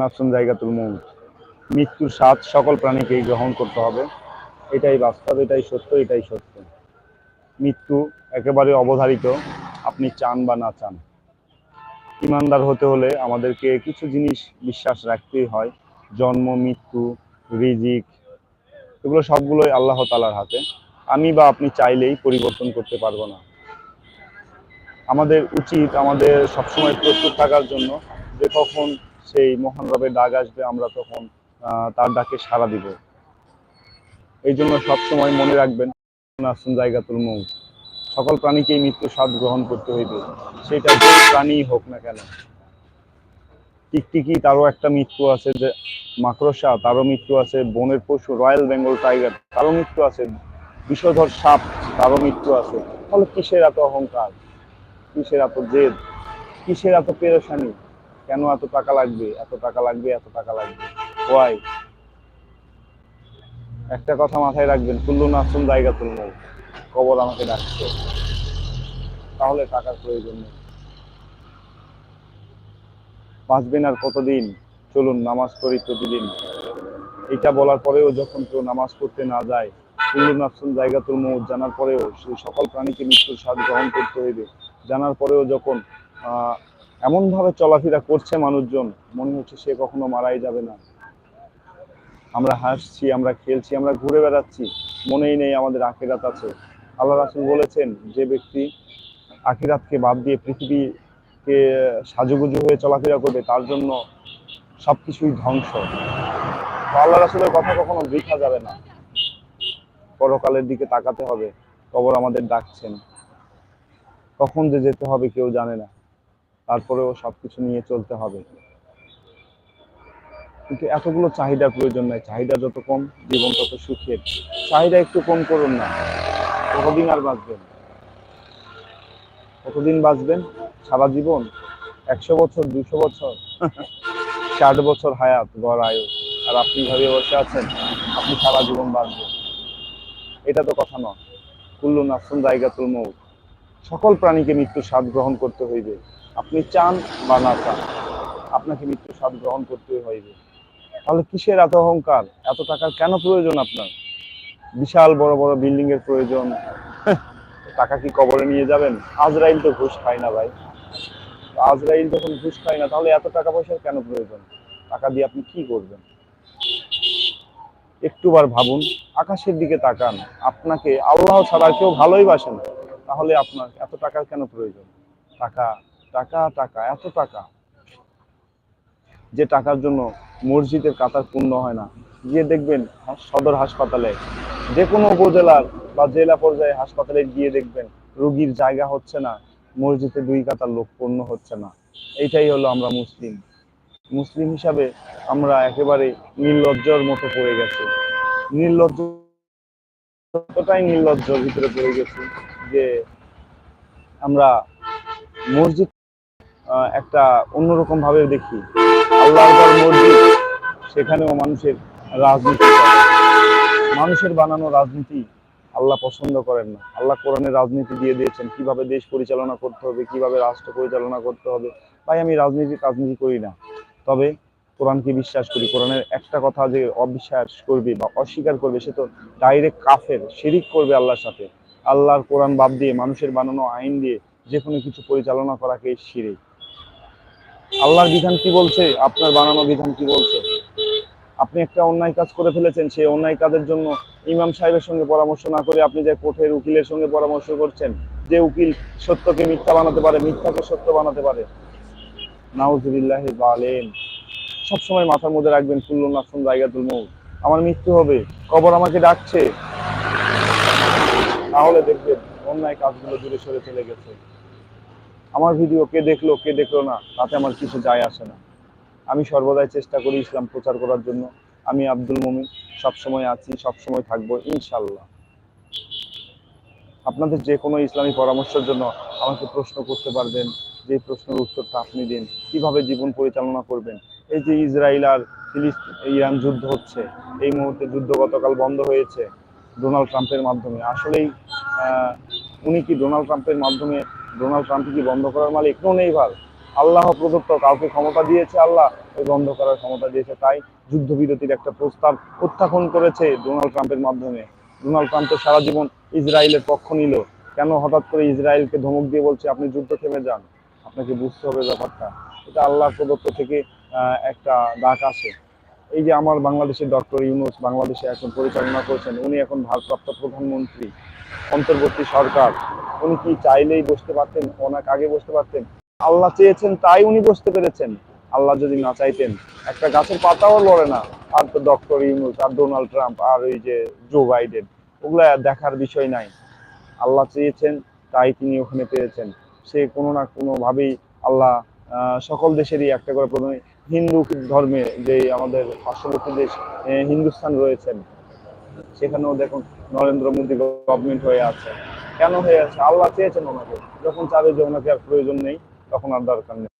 নাফসুন জায়গাতুল মৌত মৃত্যুর স্বাদ সকল প্রাণীকেই গ্রহণ করতে হবে। এটাই বাস্তব, এটাই সত্য এটাই সত্য। মৃত্যু একেবারে অবধারিত, আপনি চান বা না চান। ইমানদার হতে হলে আমাদেরকে কিছু জিনিস বিশ্বাস রাখতেই হয়। জন্ম, মৃত্যু, রিজিক, এগুলো সবগুলোই আল্লাহ তালার হাতে। আমি বা আপনি চাইলেই পরিবর্তন করতে পারব না। আমাদের উচিত আমাদের সবসময় প্রস্তুত থাকার জন্য যে কখন সেই মহান রবের ডাক আসবে, আমরা তখন তার ডাকে সাড়া দিব। এই জন্য সবসময় মনে রাখবেন নাসুন জায়গাতুল মৌত সকল প্রাণীকেই মৃত্যু স্বাদ গ্রহণ করতে হইবে। সেটা যে প্রাণীই হোক না কেন। টিকটিকি, তারও একটা মৃত্যু আছে যে মাকড়সা, তারও মৃত্যু আছে বনের পশু, রয়্যাল বেঙ্গল টাইগার, তারও মৃত্যু আছে। বিষধর সাপ, তারও মৃত্যু আছে। তাহলে কিসের এত অহংকার? কিসের এত জেদ? কিসের এত পেরেশানি? কেন এত টাকা লাগবে? এত টাকা লাগবে, এত টাকা লাগবে? ওয়াই একটা কথা মাথায় রাখবেন কুল্লু নাসুন জায়গা তুলমু কবর আমাকে ডাকছে। তাহলে টাকার প্রয়োজন নেই। বাঁচবেন আর কতদিন? চলুন, নামাজ পড়ি প্রতিদিন। এটা বলার পরেও যখন কেউ নামাজ পড়তে না যায় কুল্লু নাফসুন জায়গাতুল মৌত জানার পরেও সেই সকল প্রাণীকে মৃত্যুর স্বাদ গ্রহণ করতে হইবে। জানার পরেও যখন এমনভাবে চলাফেরা করছে মানুষজন, মনে হচ্ছে সে কখনো মারাই যাবে না। আমরা হাসছি, আমরা খেলছি, আমরা ঘুরে বেড়াচ্ছি, মনেই নেই আমাদের আখিরাত আছে। আল্লাহ রাসুল বলেছেন, যে ব্যক্তি আখিরাতকে বাদ দিয়ে পৃথিবীকে সাজুগুজু হয়ে চলাফেরা করবে, তার জন্য সবকিছুই ধ্বংস। আল্লাহ রাসুলের কথা কখনো বৃথা যাবে না। পরকালের দিকে তাকাতে হবে, কবর আমাদের ডাকছেন। কখন যে যেতে হবে কেউ জানে না। তারপরেও সবকিছু নিয়ে চলতে হবে। কিন্তু এতগুলো চাহিদার প্রয়োজন নাই। চাহিদা যত কম, জীবন তত সুখের। চাহিদা একটু কম করুন না। কতদিন আর বাঁচবেন? কতদিন বাঁচবেন? সারা জীবন? একশো বছর? দুশো বছর? ষাট বছর হায়াত, গড় আয়ু। আর আপনি ভাবে বসে আছেন, আপনি সারা জীবন বাঁচবেন। এটা তো কথা নয়। কুল্লু নাসুন জায়গাতুল মৌত সকল প্রাণীকে মৃত্যুর স্বাদ গ্রহণ করতে হইবে। আপনি চান বা না চান, আপনাকে মৃত্যুর স্বাদ গ্রহণ করতে হইবে। তাহলে কিসের এত অহংকার? এত টাকার কেন প্রয়োজন আপনার? বিশাল বড় বড় বিল্ডিং এর প্রয়োজন টাকা কি কবরে নিয়ে যাবেন? আজরাইল তো ঘুষ খায় না ভাই। আজরাইল যখন ঘুষ খায় না, তাহলে এত টাকা পয়সার কেন প্রয়োজন? টাকা দিয়ে আপনি কি করবেন? একটুবার ভাবুন, আকাশের দিকে তাকান। আপনাকে আল্লাহ ছাড়া কেউ ভালোই বাসেন তাহলে আপনার এত টাকার কেন প্রয়োজন? টাকা টাকা টাকা, এত টাকা। যে টাকার জন্য মসজিদের কাতার পূর্ণ হয় না। গিয়ে দেখবেন সদর হাসপাতালে, যে কোনো উপজেলার বা জেলা পর্যায়ে হাসপাতালে গিয়ে দেখবেন রোগীর জায়গা হচ্ছে না, মসজিদে দুই কাতার লোক পূর্ণ হচ্ছে না। এইটাই হলো আমরা মুসলিম। মুসলিম হিসাবে আমরা একেবারে নির্লজ্জর মতো পড়ে গেছি। নির্লজ্জ, এতটাই নির্লজ্জর ভিতরে পড়ে গেছি যে আমরা মসজিদ একটা অন্যরকম ভাবে দেখি। আল্লাহর মসজিদ, সেখানেও মানুষের রাজনীতি মানুষের বানানো রাজনীতি আল্লাহ পছন্দ করেন না। আল্লাহ কোরআনের রাজনীতি দিয়ে দিয়েছেন, কীভাবে দেশ পরিচালনা করতে হবে, কীভাবে রাষ্ট্র পরিচালনা করতে হবে। তাই আমি রাজনীতি রাজনীতি করি না। তবে কোরআনকে বিশ্বাস করি। কোরআনের একটা কথা যে অবিশ্বাস করবে বা অস্বীকার করবে, সে তো ডাইরেক্ট কাফের, শিরিক করবে আল্লাহর সাথে। আল্লাহর কোরআন বাদ দিয়ে, মানুষের বানানো আইন দিয়ে যে কোনো কিছু পরিচালনা করাকে শিরিক। আল্লাহর বিধান কি বলছে? আপনার বানানো বিধান কি বলছে? আপনি একটা অন্যায় কাজ করে ফেলেছেন, সেই অন্যায় কাজের জন্য ইমাম সাহেবের সঙ্গে পরামর্শ না করে আপনি যে কোর্টের উকিলের সঙ্গে পরামর্শ করছেন, যে উকিল সত্যকে মিথ্যা বানাতে পারে, মিথ্যাকে সত্য বানাতে পারে। নাউজুবিল্লাহ বালেন সবসময় মাথার মধ্যে রাখবেন, কুল্লু নাসুন জায়গাতুল মৌত আমার মৃত্যু হবে, কবর আমাকে ডাকছে। তাহলে দেখবেন অন্যায় কাজগুলো দূরে সরে চলে গেছে। আমার ভিডিও কে দেখল কে দেখল না, তাতে আমার কিছু যায় আসে না। আমি সর্বদাই চেষ্টা করি ইসলাম প্রচার করার জন্য। আমি আব্দুল মমিন, সবসময় আছি, সবসময় থাকব ইনশাল্লাহ আপনাদের যে কোনো ইসলামী পরামর্শের জন্য আমাকে প্রশ্ন করতে পারবেন, যে প্রশ্নের উত্তরটা আপনি দিন, কীভাবে জীবন পরিচালনা করবেন। এই যে ইসরায়েল আর ইরান যুদ্ধ হচ্ছে, এই মুহূর্তে যুদ্ধ গতকাল বন্ধ হয়েছে ডোনাল্ড ট্রাম্পের মাধ্যমে। আসলেই উনি কি ডোনাল্ড ট্রাম্পের মাধ্যমে ডোনাল্ড ট্রাম্প কি বন্ধ করার মালিক? নেই ভার আল্লাহ প্রদত্ত কাউকে ক্ষমতা দিয়েছে, আল্লাহ ওই বন্ধ করার ক্ষমতা দিয়েছে। তাই যুদ্ধবিরতির একটা প্রস্তাব উত্থাপন করেছে ডোনাল্ড ট্রাম্পের মাধ্যমে। ডোনাল্ড ট্রাম্প তো সারা জীবন ইসরায়েলের পক্ষ নিল। কেন হঠাৎ করে ইসরায়েলকে ধমক দিয়ে বলছে, আপনি যুদ্ধ থেমে যান আপনাকে বুঝতে হবে ব্যাপারটা। এটা আল্লাহ প্রদত্ত থেকে একটা ডাক আসে। এই যে আমার বাংলাদেশের ডক্টর ইউনুস বাংলাদেশে এখন পরিচালনা করছেন, উনি এখন ভারপ্রাপ্ত প্রধানমন্ত্রী, অন্তর্বর্তী সরকার। উনি কি চাইলেই বসতে পারতেন অনেক আগে বসতে পারতেন? আল্লাহ চেয়েছেন, তাই উনি বসতে পেরেছেন। আল্লাহ যদি না চাইতেন, একটা গাছের পাতাও লড়ে না। আর তো ডক্টর ইউনুস, আর ডোনাল্ড ট্রাম্প, আর ওই যে জো বাইডেন, ওগুলা দেখার বিষয় নাই। আল্লাহ চেয়েছেন, তাই তিনি ওখানে পেয়েছেন সে কোনো না কোনোভাবেই আল্লাহ সকল দেশেরই একটা করে প্রধান হিন্দু ধর্মে যে আমাদের পার্শ্ববর্তী দেশ হিন্দুস্থান রয়েছেন, সেখানেও দেখুন নরেন্দ্র মোদী গভর্নমেন্ট হয়ে আছে। কেন হয়ে আছে? আল্লাহ চেয়েছেন ওনাকে। যখন চাবে যে ওনাকে আর প্রয়োজন নেই, তখন আর দরকার নেই।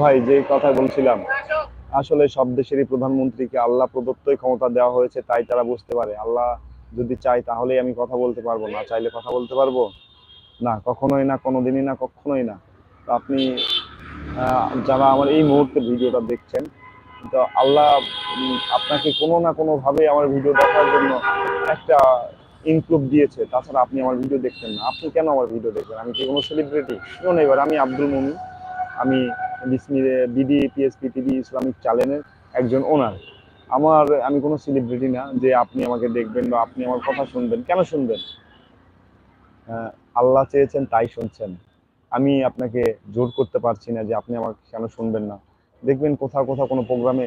ভাই, যে কথা বলছিলাম, আসলে সব দেশেরই প্রধানমন্ত্রীকে আল্লাহ প্রদত্তই ক্ষমতা দেওয়া হয়েছে, তাই তারা বুঝতে পারে। আল্লাহ যদি চাই তাহলেই আমি কথা বলতে পারব। না চাইলে কথা বলতে পারব? না, কখনোই না, কোনোদিনই না, কখনোই না। তো আপনি যারা আমার এই মুহূর্তে ভিডিওটা দেখছেন, তো আল্লাহ আপনাকে কোনো না কোনোভাবে আমার ভিডিও দেখার জন্য একটা ইনক্লুড দিয়েছে। তাছাড়া আপনি আমার ভিডিও দেখতেন না। আপনি কেন আমার ভিডিও দেখবেন? আমি কি কোনো সেলিব্রিটি কেন এবার আমি আব্দুল মুমিন। আমি বিডি, পিএসপি, টিভি, ইসলামিক চ্যানেলের একজন ওনার। আমার, আমি কোনো সেলিব্রিটি না যে আপনি আমাকে দেখবেন বা আপনি আমার কথা শুনবেন। কেন শুনবেন? আল্লাহ চেয়েছেন, তাই শুনছেন। আমি আপনাকে জোর করতে পারছি না যে আপনি আমাকে কেন শুনবেন না। দেখবেন কোথাও কোথাও কোনো প্রোগ্রামে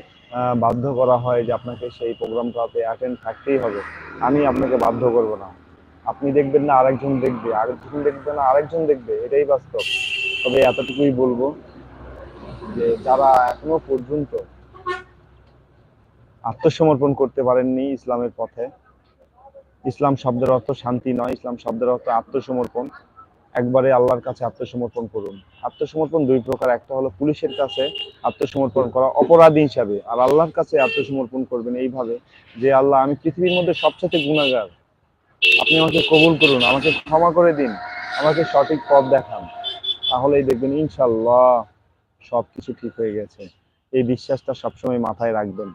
বাধ্য করা হয় যে আপনাকে সেই প্রোগ্রামটাতে অ্যাটেন্ড থাকতেই হবে। আমি আপনাকে বাধ্য করব না। আপনি দেখবেন না আরেকজন দেখবে আরেকজন দেখবে না আরেকজন দেখবে। এটাই বাস্তব। তবে এতটুকুই বলব যে যারা এখনও পর্যন্ত আত্মসমর্পণ করতে পারেননি ইসলামের পথে, ইসলাম শব্দের অর্থ শান্তি নয়, ইসলাম শব্দের অর্থ আত্মসমর্পণ। একবারে আল্লাহর কাছে আত্মসমর্পণ করুন। আত্মসমর্পণ দুই প্রকার, একটা হলো পুলিশের কাছে আত্মসমর্পণ করা অপরাধী হিসাবে, আর আল্লাহর কাছে আত্মসমর্পণ করবেন এইভাবে যে, আল্লাহ, আমি পৃথিবীর মধ্যে সবচেয়ে গুণাগার আপনি আমাকে কবুল করুন, আমাকে ক্ষমা করে দিন, আমাকে সঠিক পথ দেখান। তাহলেই দেখবেন ইনশাল্লাহ সব কিছু ঠিক হয়ে গেছে। এই বিশ্বাসটা সবসময় মাথায় রাখবেন।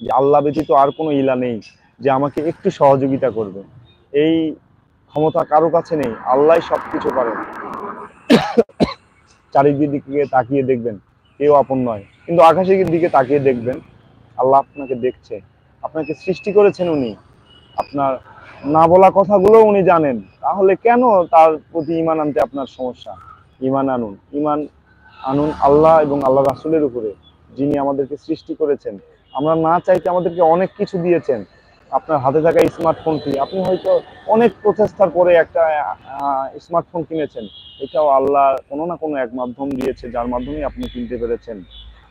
যে আল্লাহ ব্যতীত আর কোনো ইলা নেই যে আমাকে একটু সহযোগিতা করবে। এই ক্ষমতা কারও কাছে নেই, আল্লাহ সব কিছু পারেন। চারিদিকে তাকিয়ে দেখবেন, কেউ আপন নয়। কিন্তু আকাশের দিকে তাকিয়ে দেখবেন, আল্লাহ আপনাকে দেখছে। আপনাকে সৃষ্টি করেছেন উনি। আপনার না বলা কথাগুলো উনি জানেন। তাহলে কেন তার প্রতি ইমান আনতে আপনার সমস্যা? ইমান আনুন। ইমান আনুন আল্লাহ এবং আল্লাহ রাসুলের উপরে, যিনি আমাদেরকে সৃষ্টি করেছেন। আমরা না চাইতে আমাদেরকে অনেক কিছু দিয়েছেন। আপনার হাতে থাকা স্মার্টফোনটি, আপনি হয়তো অনেক প্রচেষ্টার পরে একটা স্মার্টফোন কিনেছেন। এটাও আল্লাহ কোনো না কোনো এক মাধ্যম দিয়েছে, যার মাধ্যমে আপনি কিনতে পেরেছেন।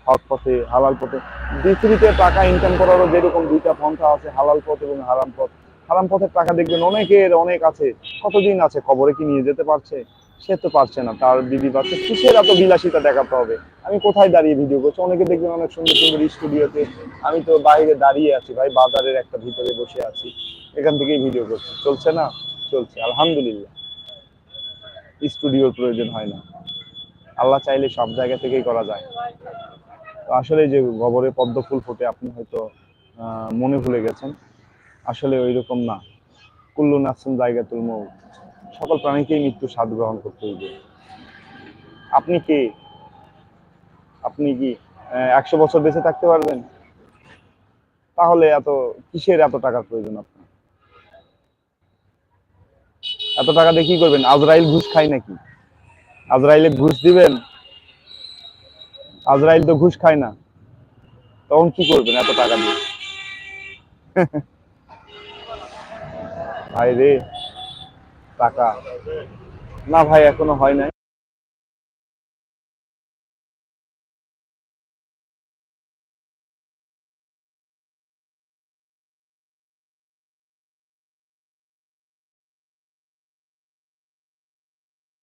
হক পথে, হালাল পথে। পৃথিবীতে টাকা ইনকাম করারও যেরকম দুইটা পন্থা আছে, হালাল পথ এবং হারাম পথ হারাম পথের টাকা দেখবেন অনেকের, অনেক আছে। কতদিন আছে খবরে কি নিয়ে যেতে পারছে? সে তো পারছে না, তার দিদি পাচ্ছে কিসের এত বিলাসিতা দেখাতে হবে আমি কোথায় দাঁড়িয়ে ভিডিও করছি? অনেকে দেখবেন অনেক সুন্দর সুন্দর স্টুডিওতে আমি তো বাইরে দাঁড়িয়ে আছি ভাই, বাজারের একটা ভিতরে বসে আছি। এখান থেকেই ভিডিও করছি। চলছে না? চলছে, আলহামদুলিল্লাহ। স্টুডিওর প্রয়োজন হয় না। আল্লাহ চাইলে সব জায়গা থেকেই করা যায়। তো আসলে যে গবরে পদ্ম ফুল ফোটে, আপনি হয়তো মনে ভুলে গেছেন। আসলে ওই রকম না। কুল্লু নাসুন জায়গাতুল মৌত সকল প্রাণীকেই মৃত্যু স্বাদ গ্রহণ করতে হইবে। আপনি কে? আপনি কি একশো বছর বেঁচে থাকতে পারবেন? তাহলে এত কিসের এত টাকার প্রয়োজন আপনার? এত টাকা দিয়ে কি করবেন? আজরাইল ঘুষ খায় নাকি? আজরাইলে ঘুষ দিবেন? আজরাইল তো ঘুষ খায় না। তখন কি করবেন এত টাকা দিয়ে? ভাই রে টাকা। না ভাই এখনও হয় নাই।